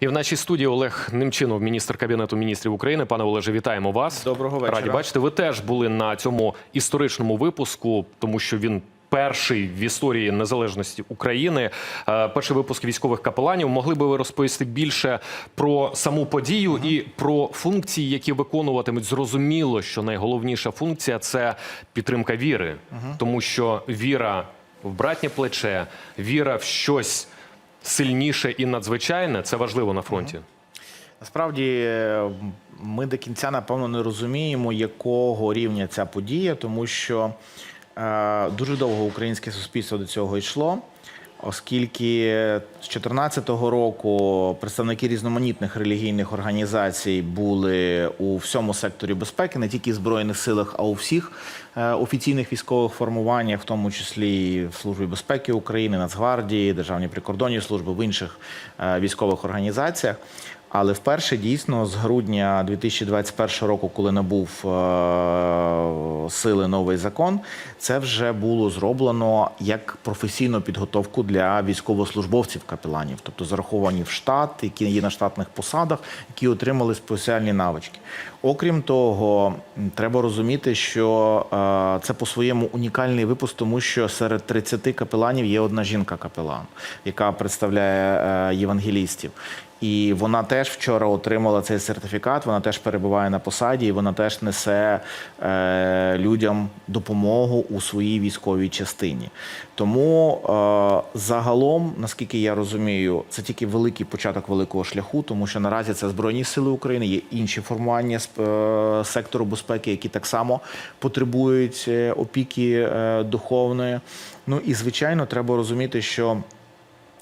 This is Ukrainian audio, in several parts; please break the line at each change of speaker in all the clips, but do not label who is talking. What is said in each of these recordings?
І в нашій студії Олег Немчинов, міністр кабінету міністрів України. Пане Олеже, вітаємо вас.
Доброго вечора.
Раді бачите, ви теж були на цьому історичному випуску, тому що він. Перший в історії незалежності України, Е, перший випуск військових капеланів. Могли би ви розповісти більше про саму подію і про функції, які виконуватимуть. Зрозуміло, що найголовніша функція це підтримка віри, тому що віра в братнє плече, віра в щось сильніше і надзвичайне це важливо на фронті.
Насправді ми до кінця напевно не розуміємо, якого рівня ця подія, тому що е, дуже довго українське суспільство до цього йшло. Оскільки з 2014 року представники різноманітних релігійних організацій були у всьому секторі безпеки, не тільки в збройних силах, а у всіх е, офіційних військових формуваннях, в тому числі в службі безпеки України, Нацгвардії, Державній прикордонній служби, в інших е, військових організаціях. Але вперше дійсно з грудня 2021 року, коли набув е, сили новий закон, це вже було зроблено як професійну підготовку для військовослужбовців капеланів, тобто зараховані в штат, які є на штатних посадах, які отримали спеціальні навички. Окрім того, треба розуміти, що е, це по-своєму унікальний випуск, тому що серед 30 капеланів є одна жінка-капелан, яка представляє е, євангелістів. І вона теж вчора отримала цей сертифікат. Вона теж перебуває на посаді, і вона теж несе е, людям допомогу у своїй військовій частині. Тому е, загалом, наскільки я розумію, це тільки великий початок великого шляху, тому що наразі це Збройні Сили України, є інші формування е, сектору безпеки, які так само потребують е, опіки е, духовної. Ну і звичайно, треба розуміти, що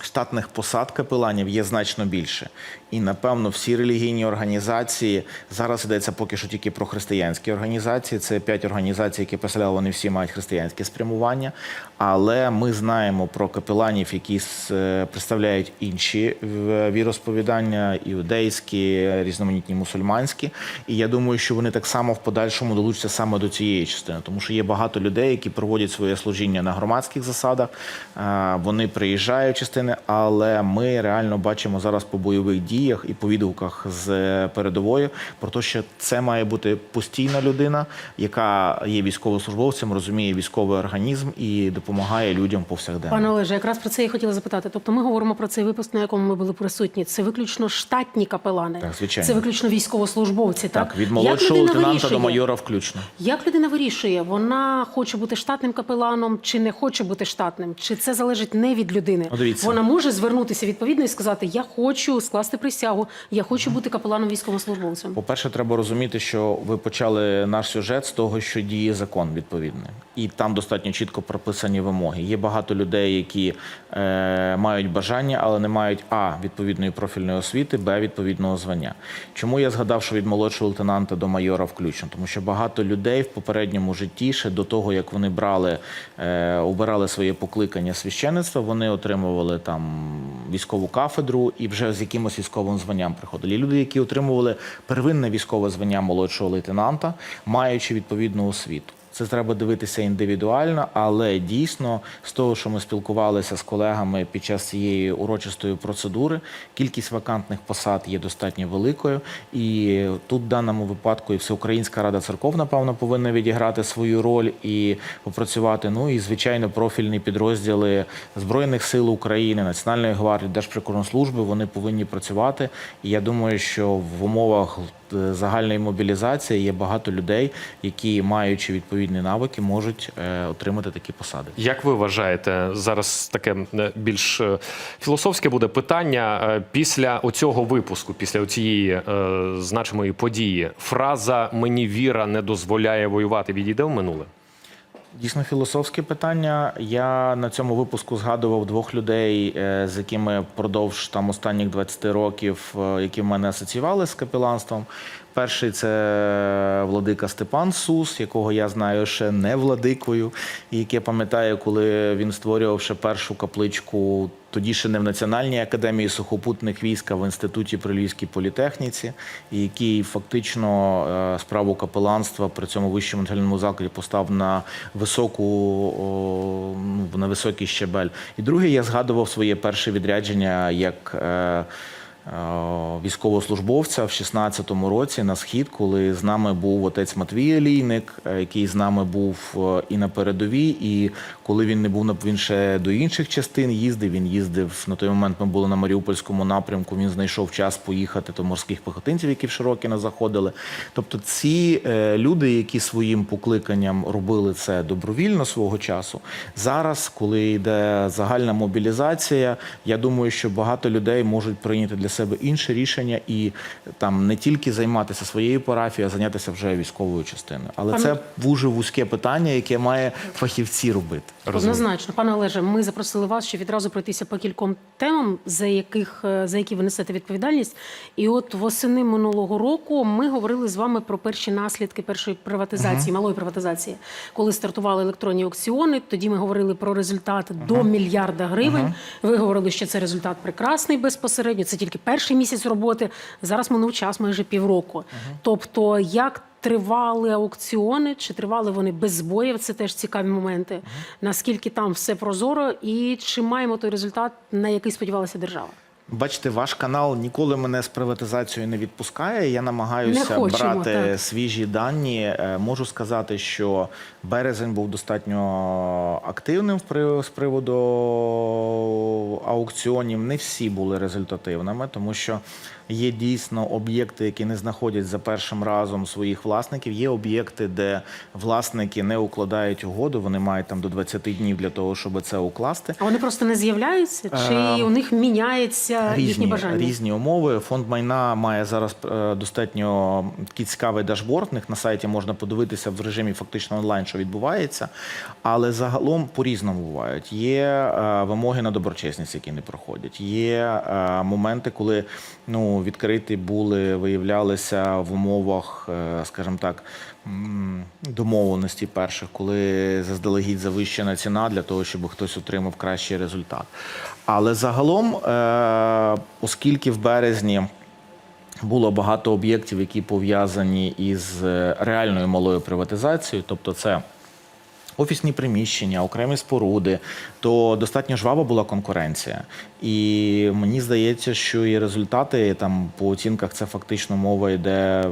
штатних посад капеланів є значно більше. І напевно всі релігійні організації зараз йдеться поки що тільки про християнські організації. Це п'ять організацій, які представляли, вони всі мають християнське спрямування. Але ми знаємо про капеланів, які е, представляють інші е, віросповідання, іудейські, різноманітні мусульманські. І я думаю, що вони так само в подальшому долучаться саме до цієї частини, тому що є багато людей, які проводять своє служіння на громадських засадах. Е, Вони приїжджають частини, але ми реально бачимо зараз по бойових діях і по відгуках з передової про те, що це має бути постійна людина, яка є військовослужбовцем, розуміє військовий організм і допомагає людям повсякденно.
Пане Олеже, якраз про це я хотіла запитати. Тобто, ми говоримо про цей випуск, на якому ми були присутні. Це виключно штатні капелани,
Так, звичайно.
це виключно військовослужбовці. Так,
Так, від молодшого лейтенанта до майора включно.
Як людина вирішує, вона хоче бути штатним капеланом чи не хоче бути штатним? Чи це залежить не від людини?
Ну, дивіться.
Вона може звернутися відповідно і сказати: Я хочу скласти присягу, я хочу бути капеланом військовослужбовцем.
По-перше, треба розуміти, що ви почали наш сюжет з того, що діє закон відповідний, і там достатньо чітко прописані вимоги. Є багато людей, які е, мають бажання, але не мають а відповідної профільної освіти, б відповідного звання. Чому я згадав, що від молодшого лейтенанта до майора включно? Тому що багато людей в попередньому житті, ще до того як вони брали, е, обирали своє покликання священництва, вони отримували там військову кафедру і вже з якимось військовим званням приходили. Люди, які отримували первинне військове звання молодшого лейтенанта, маючи відповідну освіту. Це треба дивитися індивідуально, але дійсно з того, що ми спілкувалися з колегами під час цієї урочистої процедури, кількість вакантних посад є достатньо великою. І тут в даному випадку і Всеукраїнська рада церков, напевно, повинна відіграти свою роль і попрацювати. Ну і звичайно, профільні підрозділи Збройних сил України, Національної гвардії, Держприкордонслужби вони повинні працювати. І я думаю, що в умовах загальної мобілізації є багато людей, які, маючи відповідні навики, можуть е, отримати такі посади.
Як ви вважаєте, зараз таке е, більш е, філософське буде питання е, після оцього випуску, після цієї е, значимої події, фраза Мені віра не дозволяє воювати відійде в минуле?
Дійсно філософське питання. Я на цьому випуску згадував двох людей, е, з якими впродовж там останніх 20 років, е, які в мене асоціювали з капеланством. Перший це владика Степан Сус, якого я знаю ще не владикою, і яке пам'ятаю, коли він створював ще першу капличку. Тоді ще не в Національній академії сухопутних військ, а в інституті при Львівській політехніці, який фактично е, справу капеланства при цьому вищому навчальному закладі постав на високу ну, на високий щебель. І другий я згадував своє перше відрядження як. Е, військовослужбовця в 16-му році на схід, коли з нами був отець Матвій Олійник, е, який з нами був е, і на передовій, і коли він не був він ще до інших частин їздив. Він їздив на той момент. Ми були на Маріупольському напрямку. Він знайшов час поїхати до морських пехотинців, які в Широкіно заходили. Тобто, ці люди, які своїм покликанням робили це добровільно свого часу, зараз, коли йде загальна мобілізація, я думаю, що багато людей можуть прийняти для себе інше рішення і там не тільки займатися своєю парафією, а зайнятися вже військовою частиною. Але
Пане-
це дуже вузьке питання, яке має фахівці робити.
Однозначно, пане Олеже, ми запросили вас, щоб відразу пройтися по кільком темам, за яких е, за які ви несете відповідальність. І от восени минулого року ми говорили з вами про перші наслідки першої приватизації, малої приватизації, коли стартували електронні аукціони. Тоді ми говорили про результат до мільярда гривень. Ви говорили, що це результат прекрасний безпосередньо. Це тільки перший місяць роботи. Зараз минув час майже півроку. Тобто, як Тривали аукціони, чи тривали вони без збоїв? Це теж цікаві моменти. Наскільки там все прозоро, і чи маємо той результат, на який сподівалася держава?
Бачите, ваш канал ніколи мене з приватизацією не відпускає. Я намагаюся
хочемо,
брати
так.
свіжі дані. Е, Можу сказати, що березень був достатньо активним з приводу аукціонів. Не всі були результативними, тому що є дійсно об'єкти, які не знаходять за першим разом своїх власників. Є об'єкти, де власники не укладають угоду. Вони мають там до 20 днів для того, щоб це укласти.
А вони просто не з'являються, чи
Е,
у них міняється їхні
різні,
бажання?
різні умови. Фонд майна має зараз е, достатньо такий цікавий дашборд. Них на сайті можна подивитися в режимі фактично онлайн, що відбувається. Але загалом по-різному бувають. Є е, вимоги на доброчесність, які не проходять. Є е, моменти, коли ну, відкриті були, виявлялися в умовах, е, скажімо так. Домовленості перших, коли заздалегідь завищена ціна для того, щоб хтось отримав кращий результат. Але загалом, е, оскільки в березні було багато об'єктів, які пов'язані із е, реальною малою приватизацією, тобто це офісні приміщення, окремі споруди, то достатньо жвава була конкуренція. І мені здається, що і результати там по оцінках це фактично мова йде е,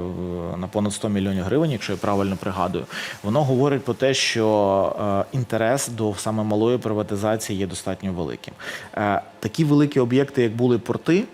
на понад 100 мільйонів гривень, якщо я правильно пригадую. Воно говорить про те, що е, інтерес до саме малої приватизації є достатньо великим. Е, такі великі об'єкти, як були порти.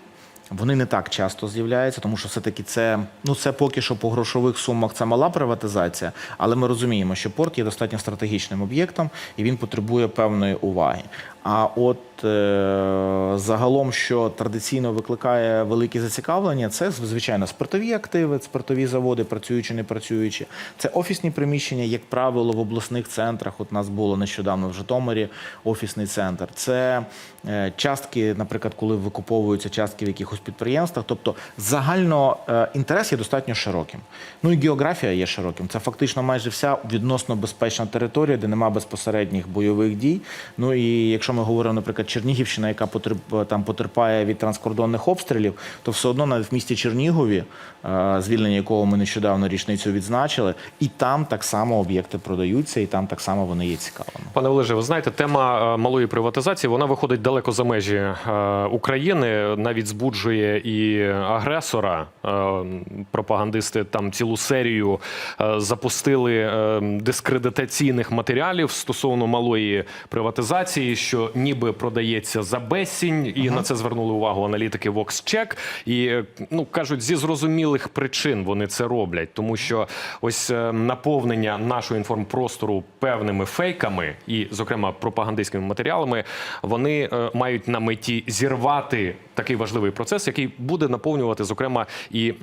Вони не так часто з'являються, тому що все-таки це ну це поки що по грошових сумах це мала приватизація, але ми розуміємо, що порт є достатньо стратегічним об'єктом і він потребує певної уваги. А от е, загалом, що традиційно викликає велике зацікавлення, це звичайно спиртові активи, спиртові заводи, працюючі, не працюючі. Це офісні приміщення, як правило, в обласних центрах. От нас було нещодавно в Житомирі офісний центр. Це е, частки, наприклад, коли викуповуються частки в якихось підприємствах. Тобто загально е, інтерес є достатньо широким. Ну і географія є широким. Це фактично майже вся відносно безпечна територія, де нема безпосередніх бойових дій. Ну і якщо ми говоримо, наприклад, Чернігівщина, яка потерп- там потерпає від транскордонних обстрілів, то все одно навіть в місті Чернігові, е, звільнення якого ми нещодавно річницю відзначили, і там так само об'єкти продаються, і там так само вони є цікавими.
Пане Олеже, ви знаєте, тема е, малої приватизації вона виходить далеко за межі е, України, навіть збуджує і агресора. Е, Пропагандисти там цілу серію е, запустили е, дискредитаційних матеріалів стосовно малої приватизації, що ніби продається за безцінь, і на це звернули увагу аналітики VoxCheck. І е, ну кажуть, зі зрозумілих причин вони це роблять, тому що ось е, наповнення нашого інформпростору певними фейками і, зокрема, пропагандистськими матеріалами, вони е, мають на меті зірвати такий важливий процес, який буде наповнювати, зокрема, і е,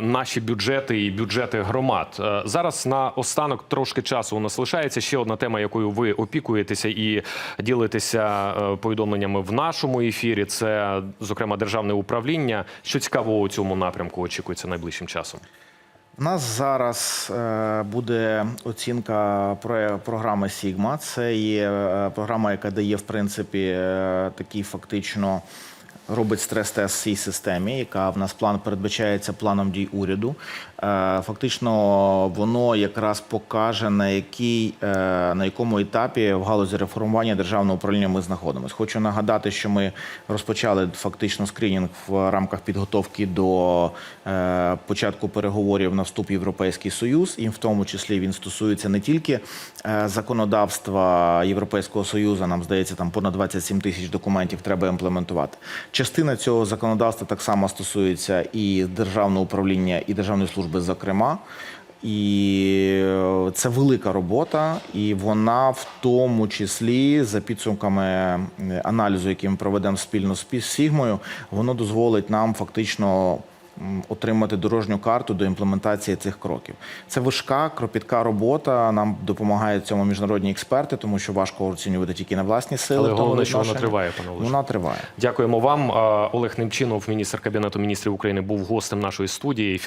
наші бюджети і бюджети громад. Е, Зараз на останок трошки часу у нас лишається ще одна тема, якою ви опікуєтеся і ділитеся е, повідомленнями в нашому ефірі. Це зокрема державне управління. Що цікавого у цьому напрямку очікується найближчим часом?
У нас зараз буде оцінка про- програми Sigma. Це є програма, яка дає в принципі такий фактично робить стрес-тест цій системі, яка в нас план передбачається планом дій уряду. Е, Фактично, воно якраз покаже на якій е, на якому етапі в галузі реформування державного управління ми знаходимося. Хочу нагадати, що ми розпочали фактично скринінг в рамках підготовки до е, початку переговорів на вступ в Європейський Союз, і в тому числі він стосується не тільки законодавства Європейського Союзу. Нам здається, там понад 27 тисяч документів треба імплементувати. Частина цього законодавства так само стосується і державного управління, і державної служби, зокрема. І е, це велика робота, і вона в тому числі за підсумками е, аналізу, який ми проведемо спільно з Сігмою, воно дозволить нам фактично отримати дорожню карту до імплементації цих кроків. Це важка, кропітка робота. Нам допомагають цьому міжнародні експерти, тому що важко оцінювати тільки на власні сили.
Але головне, що вона триває, пане Олеже.
Вона триває.
Дякуємо вам. Олег Немчинов, міністр кабінету міністрів України, був гостем нашої студії.